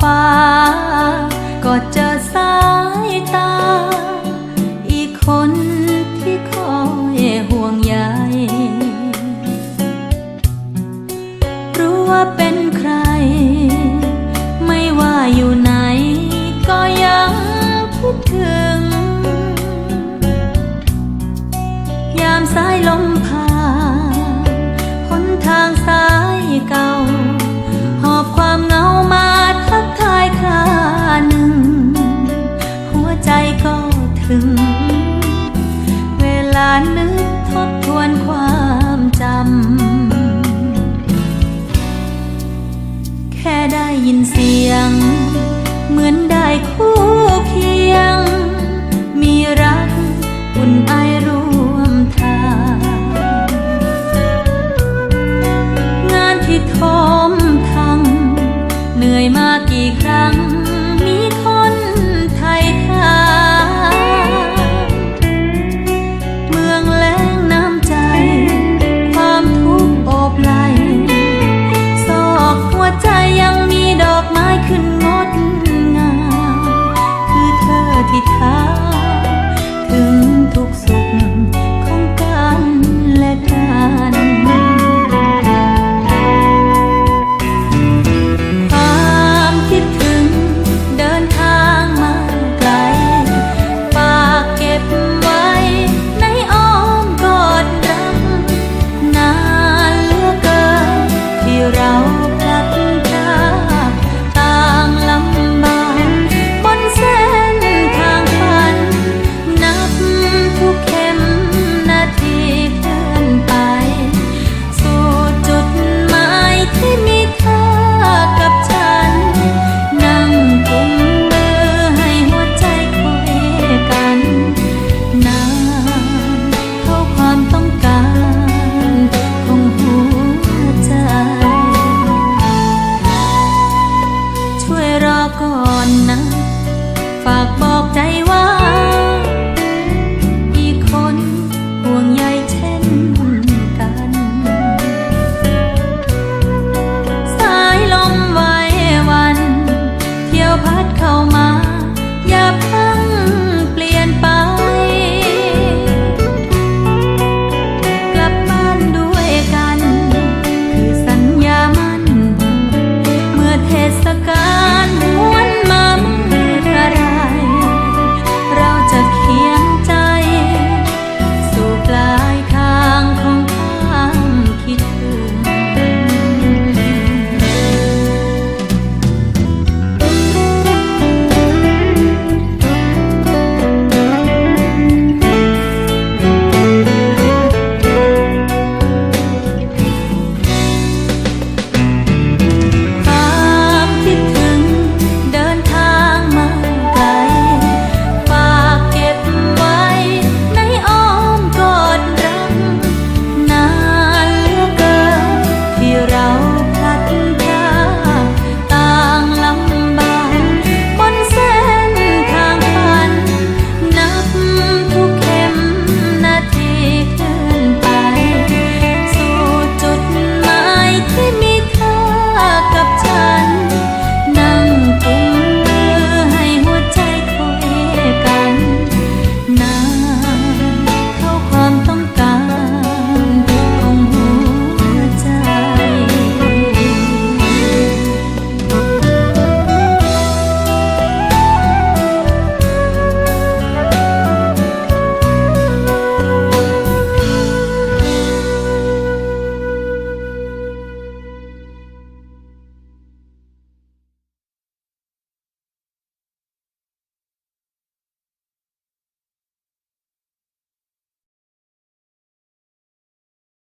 ฟ้า ก็เจอสายตา อีกคนที่คอยห่วงใยรู้ว่าเป็นใคร ไม่ว่าอยู่ไหน ก็ยังคิดถึง ยามสายลมพัา